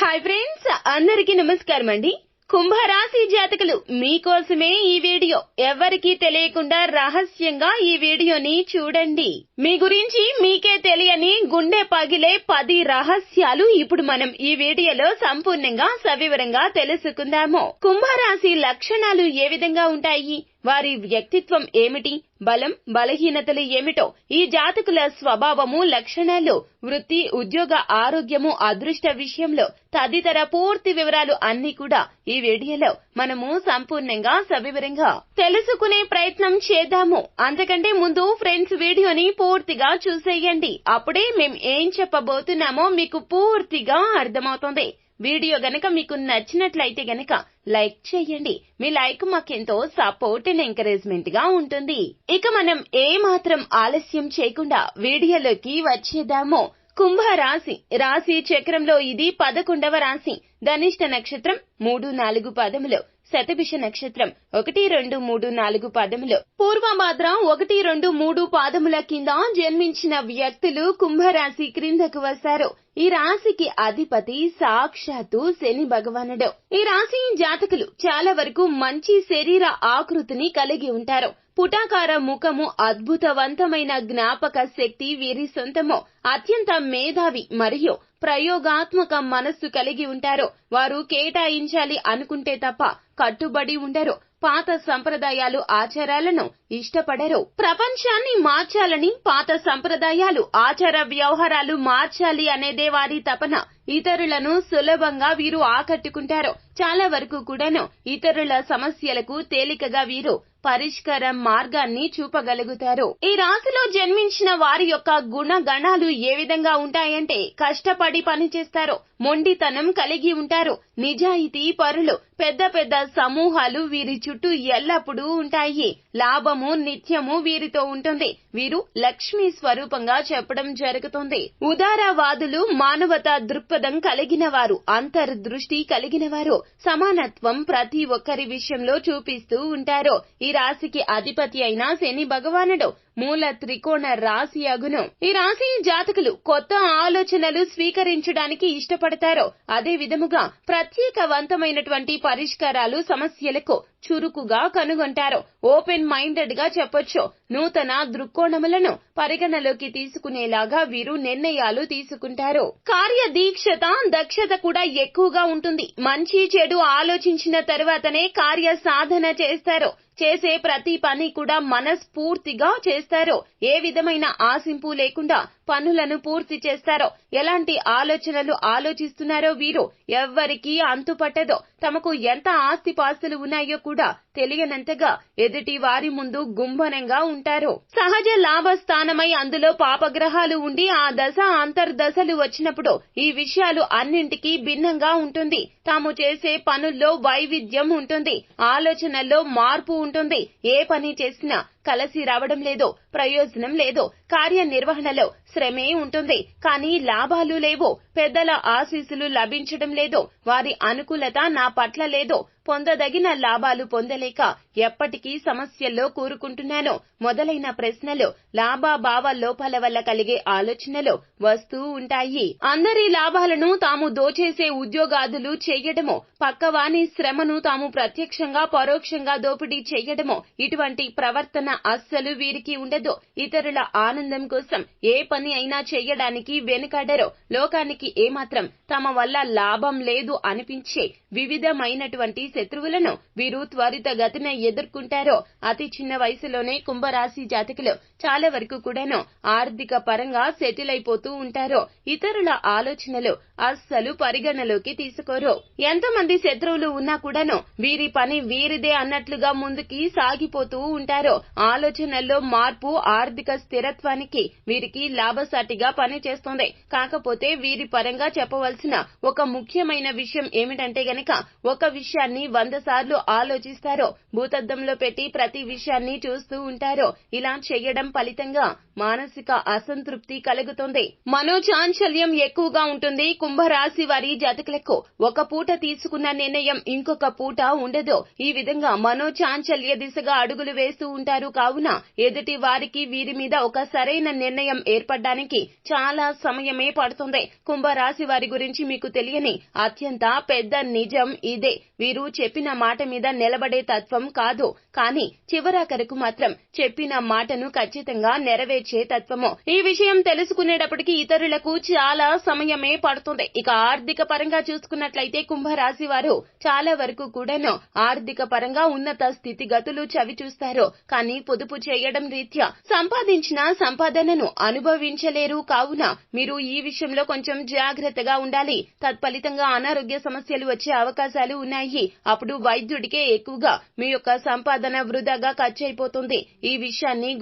Hi friends అందరికీ నమస్కారం అండి. కుంభరాశి జాతకులు మీకోసమే ఈ వీడియో. ఎవరికీ తెలియకుండా రహస్యంగా ఈ వీడియోని చూడండి. మీ గురించి మీకే తెలియని గుండె పగిలే పది రహస్యాలు ఇప్పుడు మనం ఈ వీడియోలో సంపూర్ణంగా సవివరంగా తెలుసుకుందాము. కుంభరాశి లక్షణాలు ఏ విధంగా ఉంటాయి? వారి వ్యక్తిత్వం ఏమిటి? బలం బలహీనతలు ఏమిటో? ఈ జాతకుల స్వభావము లక్షణాలు వృత్తి ఉద్యోగ ఆరోగ్యము అదృష్ట విషయంలో తదితర పూర్తి వివరాలు అన్ని కూడా ఈ వీడియోలో మనము సంపూర్ణంగా సవివరంగా తెలుసుకునే ప్రయత్నం చేద్దాము. అంతకంటే ముందు ఫ్రెండ్స్ వీడియోని పూర్తిగా చూసేయండి. అప్పుడే మేం ఏం చెప్పబోతున్నామో మీకు పూర్తిగా అర్థమవుతుంది. వీడియో గనక మీకు నచ్చినట్లయితే గనక లైక్ చేయండి. మీ లైక్ మాకెంతో సపోర్ట్ అండ్ ఎంకరేజ్మెంట్గా ఉంటుంది. ఇక మనం ఏ మాత్రం ఆలస్యం చేయకుండా వీడియోలోకి వచ్చేద్దాము. కుంభ రాశి రాశి చక్రంలో ఇది పదకొండవ రాశి. ధనిష్ట నక్షత్రం మూడు నాలుగు పదములు. శతభిష నక్షత్రం ఒకటి రెండు మూడు నాలుగు పదములు. పూర్వభాద్ర ఒకటి రెండు మూడు పాదముల కింద జన్మించిన వ్యక్తులు కుంభరాశి క్రిందకు వస్తారు. ఈ రాశికి అధిపతి సాక్షాత్తు శని భగవానుడు. ఈ రాశి జాతకులు చాలా వరకు మంచి శరీర ఆకృతిని కలిగి ఉంటారు. పుటాకార ముఖము అద్భుతవంతమైన జ్ఞాపక శక్తి వీరి సొంతము. అత్యంత మేధావి మరియు ప్రయోగాత్మక మనస్సు కలిగి ఉంటారు. వారు కేటాయించాలి అనుకుంటే తప్ప కట్టుబడి ఉండరు. పాత సంప్రదాయాలు ఆచారాలను ఇష్టపడరు. ప్రపంచాన్ని మార్చాలని పాత సంప్రదాయాలు ఆచార వ్యవహారాలు మార్చాలి అనేదే వారి తపన ఇతరులను సులభంగా వీరు ఆకట్టుకుంటారు. చాలా వరకు కూడాను ఇతరుల సమస్యలకు తేలికగా వీరు పరిష్కార మార్గాన్ని చూపగలుగుతారు. ఈ రాశిలో జన్మించిన వారి యొక్క గుణగణాలు ఏ విధంగా ఉంటాయంటే కష్టపడి పనిచేస్తారు మొండితనం కలిగి ఉంటారు నిజాయితీ పరులు పెద్ద పెద్ద సమూహాలు వీరి చుట్టూ ఎల్లప్పుడూ ఉంటాయి. లాభము నిత్యము వీరితో ఉంటుంది. వీరు లక్ష్మీ స్వరూపంగా చెప్పడం జరుగుతుంది. ఉదారవాదులు మానవతా దృక్పథం కలిగిన వారు అంతర్దృష్టి కలిగిన వారు సమానత్వం ప్రతి ఒక్కరి విషయంలో చూపిస్తూ ఉంటారు. ఈ రాశికి అధిపతి అయిన శని భగవానుడు మూల త్రికోణ రాశి అగును. ఈ రాశి జాతకులు కొత్త ఆలోచనలు స్వీకరించడానికి ఇష్టపడతారో అదే విధముగా ప్రత్యేకవంతమైనటువంటి పరిష్కారాలు సమస్యలకు చురుకుగా కనుగొంటారు. ఓపెన్ మైండెడ్గా చెప్పొచ్చు. నూతన దృక్కోణములను పరిగణలోకి తీసుకునేలాగా వీరు నిర్ణయాలు తీసుకుంటారు. కార్యదీక్షత దక్షత కూడా ఎక్కువగా ఉంటుంది. మంచి చెడు ఆలోచించిన తర్వాతనే కార్య సాధన చేస్తారు. చేసే ప్రతి పని కూడా మనస్ఫూర్తిగా చేస్తారు. ఏ విధమైన ఆశింపు లేకుండా పనులను పూర్తి చేస్తారో. ఎలాంటి ఆలోచనలు ఆలోచిస్తున్నారో వీరు ఎవ్వరికీ అంతుపట్టదు. తమకు ఎంత ఆస్తిపాస్తులు ఉన్నాయో కూడా తెలియనంతగా ఎదుటి వారి ముందు గుంభనంగా ఉంటారు. సహజ లాభస్థానమై అందులో పాపగ్రహాలు ఉండి ఆ దశ అంతర్దశలు వచ్చినప్పుడు ఈ విషయాలు అన్నింటికీ భిన్నంగా ఉంటుంది. తాము చేసే పనుల్లో వైవిధ్యం ఉంటుంది. ఆలోచనల్లో మార్పు ఉంటుంది. ఏ పని చేసినా కలిసి రావడం లేదో ప్రయోజనం లేదో కార్యనిర్వహణలో శ్రమే ఉంటుంది. కానీ లాభాలు లేవో పెద్దల ఆశీస్సులు లభించడం లేదో వారి అనుకూలత నా పట్ల లేదో పొందదగిన లాభాలు పొందలేక ఎప్పటికీ సమస్యల్లో కూరుకుంటున్నాను మొదలైన ప్రశ్నలు లాభాభావ లోపాల వల్ల కలిగే ఆలోచనలు వస్తూ ఉంటాయి. అందరి లాభాలను తాము దోచేసే ఉద్యోగాదులు చేయడము పక్కవాని శ్రమను తాము ప్రత్యక్షంగా పరోక్షంగా దోపిడీ చేయడము ఇటువంటి ప్రవర్తన అస్సలు వీరికి ఉండదు. ఇతరుల ఆనందం కోసం ఏ పని అయినా చేయడానికి వెనుకాడరు. లోకానికి ఏమాత్రం తమ వల్ల లాభం లేదు అనిపించే వివిధమైనటువంటి శత్రువులను వీరు త్వరితగతిన ఎదుర్కొంటారో అతి చిన్న వయసులోనే కుంభరాశి జాతకులు చాలా వరకు కూడాను ఆర్థిక పరంగా సెటిల్ అయిపోతూ ఉంటారు ఇతరుల ఆలోచనలు అస్సలు పరిగణలోకి తీసుకోరు. ఎంతమంది శత్రువులు ఉన్నా కూడాను వీరి పని వీరిదే అన్నట్లుగా ముందుకి సాగిపోతూ ఉంటారో ఆలోచనల్లో మార్పు ఆర్థిక స్థిరత్వానికి వీరికి లాభసాటిగా పనిచేస్తుంది. కాకపోతే వీరి పరంగా చెప్పవలసిన ఒక ముఖ్యమైన విషయం ఏమిటంటే గనక ఒక విషయాన్ని వంద సార్లు ఆలోచిస్తారో భూతద్దంలో పెట్టి ప్రతి విషయాన్ని చూస్తూ ఉంటారో ఇలా చేయడం ఫలితంగా మానసిక అసంతృప్తి కలుగుతుంది. మనోచాంచల్యం ఎక్కువగా ఉంటుంది. కుంభరాశి వారి జాతకులకు ఒక పూట తీసుకున్న నిర్ణయం ఇంకొక పూట ఉండదు. ఈ విధంగా మనోచాంచల్య దిశగా అడుగులు వేస్తూ ఉంటారు. కావున ఎదుటి వారికి వీరి మీద ఒక సరైన నిర్ణయం ఏర్పడడానికి చాలా సమయమే పడుతుంది. కుంభరాశి వారి గురించి మీకు తెలియని అత్యంత పెద్ద నిజం ఇదే. వీరు చెప్పిన మాట మీద నిలబడే తత్వం కాదు. కానీ చివరాఖరకు మాత్రం చెప్పిన మాటను ఖచ్చితంగా నెరవేర్చే తత్వము. ఈ విషయం తెలుసుకునేటప్పటికి ఇతరులకు చాలా సమయమే పడుతుంది. ఇక ఆర్థిక పరంగా చూసుకున్నట్లయితే కుంభరాశి వారు చాలా వరకు కూడాను ఆర్థిక పరంగా ఉన్నత స్థితిగతులు చవి చూస్తారు. కానీ పొదుపు చేయడం రీత్యా సంపాదించిన సంపాదనను అనుభవించలేరు. కావున మీరు ఈ విషయంలో కొంచెం జాగ్రత్తగా ఉండాలి. తత్ఫలితంగా అనారోగ్య సమస్యలు వచ్చే అవకాశాలు ఉన్నాయి. అప్పుడు వైద్యుడికే ఎక్కువగా మీ యొక్క సంపాదన వృధాగా ఖర్చు అయిపోతుంది ఈ విషయాన్ని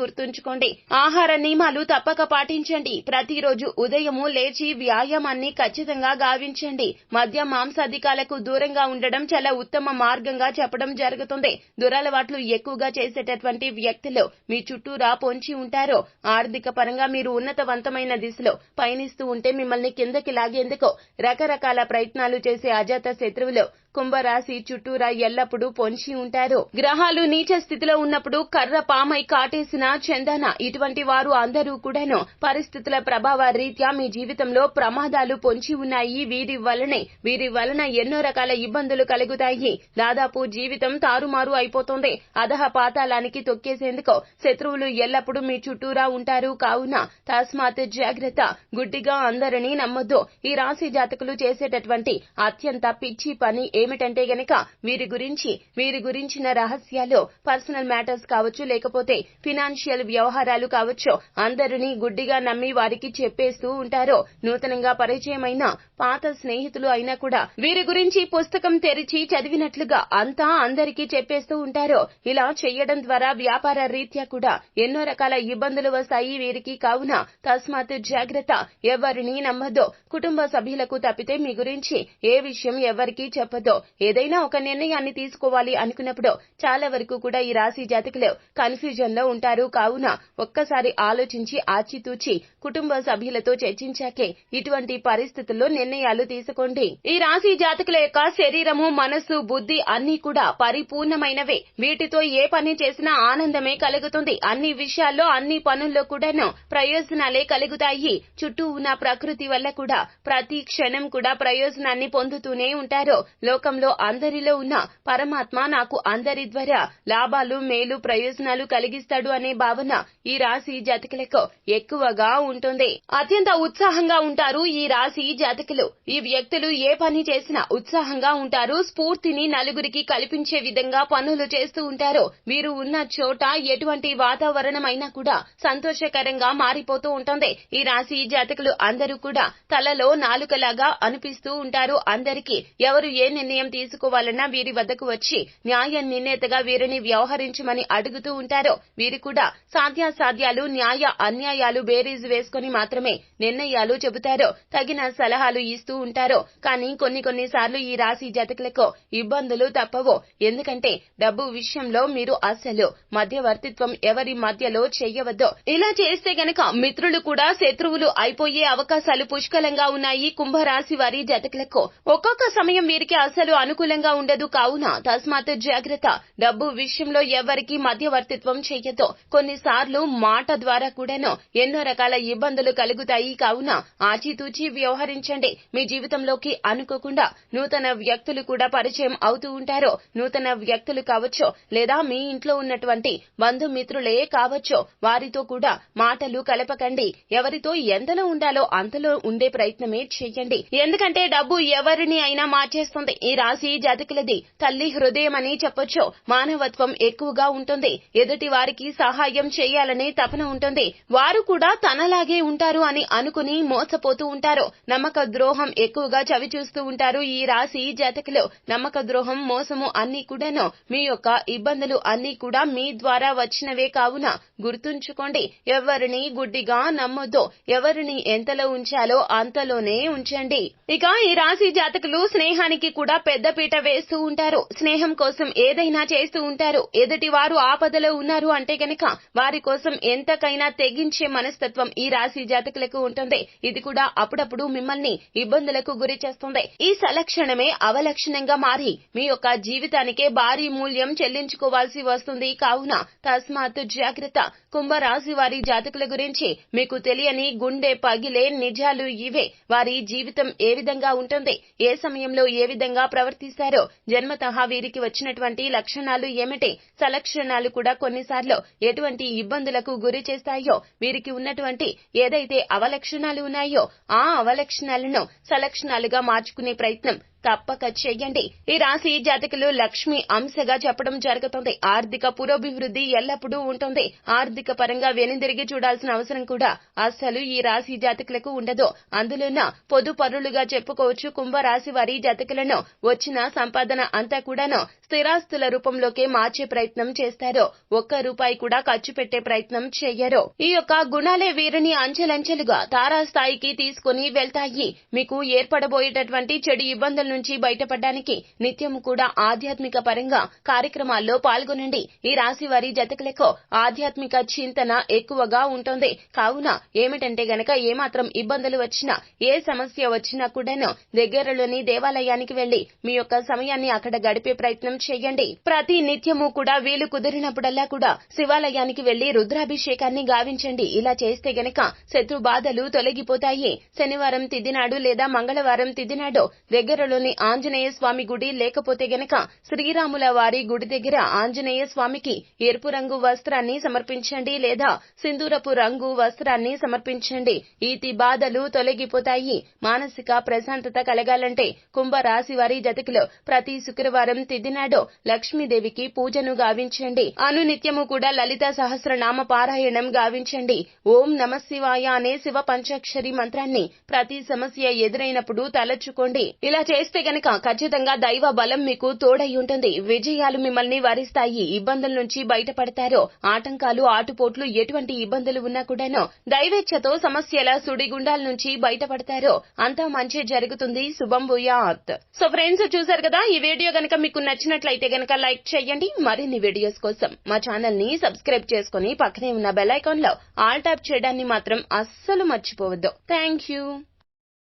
పెంచుకోండి ఆహార నియమాలు తప్పక పాటించండి. ప్రతిరోజు ఉదయము లేచి వ్యాయామాన్ని ఖచ్చితంగా గావించండి. మద్య మాంసాధికాలకు దూరంగా ఉండడం చాలా ఉత్తమ మార్గంగా చెప్పడం జరుగుతుంది. దురలవాట్లు ఎక్కువగా చేసేటటువంటి వ్యక్తులు మీ చుట్టూరా పొంచి ఉంటారో. ఆర్థిక పరంగా మీరు ఉన్నతవంతమైన దిశలో పయనిస్తూ ఉంటే మిమ్మల్ని కిందకి లాగేందుకు రకరకాల ప్రయత్నాలు చేసే అజాత శత్రువులు కుంభరాశి చుట్టూరా ఎల్లప్పుడూ పొంచి ఉంటారు. గ్రహాలు నీచ స్థితిలో ఉన్నప్పుడు కర్ర పామై కాటేసిన చందన ఇటువంటి వారు అందరూ కూడాను పరిస్థితుల ప్రభావ రీత్యా మీ జీవితంలో ప్రమాదాలు పొంచి ఉన్నాయి. వీరి వలనే వీరి వలన ఎన్నో రకాల ఇబ్బందులు కలుగుతాయి. దాదాపు జీవితం తారుమారు అయిపోతుంది. అధహ పాతాళానికి తొక్కేసేందుకు శత్రువులు ఎల్లప్పుడూ మీ చుట్టూరా ఉంటారు. కావున తస్మాత్ జాగ్రత్త. గుడ్డిగా అందరినీ నమ్మొద్దు. ఈ రాశి జాతకులు చేసేటటువంటి అత్యంత పిచ్చి పని ఏమిటంటే గనక వీరి గురించి వీరి గురించిన రహస్యాలు పర్సనల్ మ్యాటర్స్ కావచ్చు లేకపోతే ఫినాన్షియల్ వ్యవహారాలు కావచ్చు అందరినీ గుడ్డిగా నమ్మి వారికి చెప్పేస్తూ ఉంటారు నూతనంగా పరిచయమైన పాత స్నేహితులు అయినా కూడా వీరి గురించి పుస్తకం తెరిచి చదివినట్లుగా అంతా అందరికీ చెప్పేస్తూ ఉంటారు ఇలా చేయడం ద్వారా వ్యాపార రీత్యా కూడా ఎన్నో రకాల ఇబ్బందులు వస్తాయి వీరికి. కావున తస్మాత్ జాగ్రత్త ఎవరిని నమ్మద్దు కుటుంబ సభ్యులకు తప్పితే మీ గురించి ఏ విషయం ఎవరికీ చెప్పదు. ఏదైనా ఒక నిర్ణయాన్ని తీసుకోవాలి అనుకున్నప్పుడు చాలా వరకు కూడా ఈ రాశి జాతకులు కన్ఫ్యూజన్లో ఉంటారు. కావున ఒక్కసారి ఆలోచించి ఆచితూచి కుటుంబ సభ్యులతో చర్చించాకే ఇటువంటి పరిస్థితుల్లో నిర్ణయాలు తీసుకోండి. ఈ రాశి జాతకుల యొక్క శరీరము మనస్సు బుద్ధి అన్ని కూడా పరిపూర్ణమైనవే. వీటితో ఏ పని చేసినా ఆనందమే కలుగుతుంది. అన్ని విషయాల్లో అన్ని పనుల్లో కూడాను ప్రయోజనాలే కలుగుతాయి. చుట్టూ ఉన్న ప్రకృతి వల్ల కూడా ప్రతి క్షణం కూడా ప్రయోజనాన్ని పొందుతూనే ఉంటారు. లోకంలో అందరిలో ఉన్న పరమాత్మ నాకు అందరి ద్వారా లాభాలు మేలు ప్రయోజనాలు కలిగిస్తాడు అనే భావన ఈ రాశి జాతకులకు ఎక్కువగా ఉంటుంది. అత్యంత ఉత్సాహంగా ఉంటారు ఈ రాశి జాతకులు. ఈ వ్యక్తులు ఏ పని చేసినా ఉత్సాహంగా ఉంటారు. స్ఫూర్తిని నలుగురికి కల్పించే విధంగా పనులు చేస్తూ ఉంటారు. వీరు ఉన్న చోట ఎటువంటి వాతావరణమైనా కూడా సంతోషకరంగా మారిపోతూ ఉంటుంది. ఈ రాశి జాతకులు అందరూ కూడా తలలో నాలుకలాగా అనిపిస్తూ ఉంటారు. అందరికీ ఎవరు ఏ నిర్ణయం తీసుకోవాలన్నా వీరి వద్దకు వచ్చి న్యాయ నిర్ణేతగా వీరిని వ్యవహరించమని అడుగుతూ ఉంటారు వీరు కూడా సాధ్యాసాధ్యాలు న్యాయ అన్యాయాలు బేరీజు వేసుకుని మాత్రమే నిర్ణయాలు చెబుతారు తగిన సలహాలు ఇస్తూ ఉంటారు. కానీ కొన్ని కొన్ని సార్లు ఈ రాశి జాతకులకు ఇబ్బందులు తప్పవు. ఎందుకంటే డబ్బు విషయంలో మీరు అసలు మధ్యవర్తిత్వం ఎవరి మధ్యలో చెయ్యవద్దు ఇలా చేస్తే గనక మిత్రులు కూడా శత్రువులు అయిపోయే అవకాశాలు పుష్కలంగా ఉన్నాయి కుంభరాశి వారి జాతకులకు. ఒక్కొక్క సమయం వీరికి అసలు అనుకూలంగా ఉండదు కావున తస్మాత్ జాగ్రత్త. డబ్బు విషయంలో ఎవరికి మధ్యవర్తిత్వం చెయ్యదు. కొన్నిసార్లు మాట ద్వారా కూడాను ఎన్నో రకాల ఇబ్బందులు కలుగుతాయి కావున ఆచితూచి వ్యవహరించండి. మీ జీవితంలోకి అనుకోకుండా నూతన వ్యక్తులు కూడా పరిచయం అవుతూ ఉంటారు. నూతన వ్యక్తులు కావచ్చు లేదా మీ ఇంట్లో ఉన్నటువంటి బంధుమిత్రులే కావచ్చు వారితో కూడా మాటలు కలపకండి. ఎవరితో ఎంతలో ఉండాలో అంతలో ఉండే ప్రయత్నమే చేయండి ఎందుకంటే డబ్బు ఎవరిని అయినా మార్చేస్తుంది. ఈ రాశి జాతకులది తల్లి హృదయం అని చెప్పొచ్చు. మానవత్వం ఎక్కువగా ఉంటుంది. ఎదుటి వారికి సహాయం చేయాలనే తపన ఉంటుంది. వారు కూడా తనలాగే ఉంటారు అని అనుకుని మోసపోతూ ఉంటారు. నమ్మక ద్రోహం ఎక్కువగా చవి చూస్తూ ఉంటారు ఈ రాశి జాతకులు. నమ్మక ద్రోహం మోసము అన్ని కూడాను మీ యొక్క ఇబ్బందులు అన్ని కూడా మీ ద్వారా వచ్చినవే కావున గుర్తుంచుకోండి. ఎవరిని గుడ్డిగా నమ్మొద్దు. ఎవరిని ఎంతలో ఉంచాలో అంతలోనే ఉంచండి. ఇక ఈ రాశి జాతకులు స్నేహానికి కూడా పెద్దపీట వేస్తూ ఉంటారు. స్నేహం కోసం ఏదైనా చేస్తూ ఉంటారు. ఎదుటి వారు ఆపదలో ఉన్నారు అంటే గనక వారి కోసం ఎంతకైనా తెగించే మనస్తత్వం ఈ రాశి జాతకులకు ఉంటుంది. ఇది కూడా అప్పుడప్పుడు మిమ్మల్ని ఇబ్బందులకు గురి చేస్తుంది. ఈ సలక్షణమే అవలక్షణంగా మారి మీ యొక్క జీవితానికే భారీ మూల్యం చెల్లించుకోవాల్సి వస్తుంది. కావున తస్మాత్ జాగ్రత్త. కుంభరాశి వారి జాతకుల గురించి మీకు తెలియని గుండె పగిలే నిజాలు ఇవే. వారి జీవితం ఏ విధంగా ఉంటుంది? ఏ సమయంలో ఏ విధంగా ప్రవర్తిస్తారో జన్మతహా వీరికి వచ్చినటువంటి లక్షణాలు ఏమిటి? సలక్షణాలు కూడా కొన్నిసార్లు ఎటువంటి ఇబ్బందులకు గురి చేస్తాయో వీరికి ఉన్నటువంటి ఏదైతే అవలక్షణాలు ఉన్నాయో ఆ అవలక్షణాలను సలక్షణాలుగా మార్చుకునే ప్రయత్నం తప్పక చేయండి ఈ రాశి జాతకులు లక్ష్మి అంశగా చెప్పడం జరుగుతుంది. ఆర్థిక పురోభివృద్ధి ఎల్లప్పుడూ ఉంటుంది. ఆర్థిక పరంగా వెనుదిరిగి చూడాల్సిన అవసరం కూడా అస్సలు ఈ రాశి జాతకులకు ఉండదు. అందులోన పొదు పరులుగా చెప్పుకోవచ్చు. కుంభరాశి వారి జాతకులను వచ్చిన సంపాదన అంతా కూడాను స్థిరాస్తుల రూపంలోకే మార్చే ప్రయత్నం చేస్తారు. ఒక్క రూపాయి కూడా ఖర్చు పెట్టే ప్రయత్నం చేయరు ఈ యొక్క గుణాలే వీరిని అంచెలంచెలుగా తారాస్థాయికి తీసుకుని వెళ్తాయి. మీకు ఏర్పడబోయేటటువంటి చెడు ఇబ్బందుల నుంచి బయటపడడానికి నిత్యం కూడా ఆధ్యాత్మిక పరంగా కార్యక్రమాల్లో పాల్గొనండి. ఈ రాశి వారి జతకులకు ఆధ్యాత్మిక చింతన ఎక్కువగా ఉంటుంది. కావున ఏమిటంటే గనక ఏమాత్రం ఇబ్బందులు వచ్చినా ఏ సమస్య వచ్చినా కూడాను దగ్గరలోని దేవాలయానికి వెళ్ళి మీ యొక్క సమయాన్ని అక్కడ గడిపే ప్రయత్నం చేయండి. ప్రతి నిత్యము కూడా వీలు కుదిరినప్పుడల్లా కూడా శివాలయానికి వెళ్ళి రుద్రాభిషేకాన్ని గావించండి. ఇలా చేస్తే గనక శత్రు బాధలు తొలగిపోతాయి. శనివారం తిదినాడు లేదా మంగళవారం తిదినాడు దగ్గరలోని ఆంజనేయ స్వామి గుడి లేకపోతే గనక శ్రీరాముల వారి గుడి దగ్గర ఆంజనేయ స్వామికి ఎరుపు రంగు వస్త్రాన్ని సమర్పించండి లేదా సింధూరపు రంగు వస్త్రాన్ని సమర్పించండి. ఈతి బాధలు తొలగిపోతాయి. మానసిక ప్రశాంతత కలగాలంటే కుంభ రాశి వారి జతకులు ప్రతి శుక్రవారం తిదినాడు లక్ష్మీదేవికి పూజను గావించండి. అనునిత్యము కూడా లలిత సహస్రనామ పారాయణం గావించండి. ఓం నమ శివాయ అనే శివ పంచాక్షరి మంత్రాన్ని ప్రతి సమస్య ఎదురైనప్పుడు తలచుకోండి. ఇలా చేస్తే గనక ఖచ్చితంగా దైవ బలం మీకు తోడై ఉంటుంది. విజయాలు మిమ్మల్ని వరిస్తాయి. ఇబ్బందుల నుంచి బయటపడతారు ఆటంకాలు ఆటుపోట్లు ఎటువంటి ఇబ్బందులు ఉన్నా కూడాను దైవేచ్ఛతో సమస్యల సుడిగుండాల నుంచి బయటపడతారు అంతా మంచి జరుగుతుంది. శుభం భూయాత్. సో ఫ్రెండ్స్ చూసారు కదా ఈ వీడియో గనక మీకు నచ్చినట్లయితే గనక లైక్ చేయండి. మరిన్ని వీడియోస్ కోసం మా ఛానల్ని సబ్స్క్రైబ్ చేసుకుని పక్కనే ఉన్న బెల్ ఐకాన్లో ఆల్ ట్యాప్ చేయడాన్ని మాత్రం అస్సలు మర్చిపోవద్దు. Thank you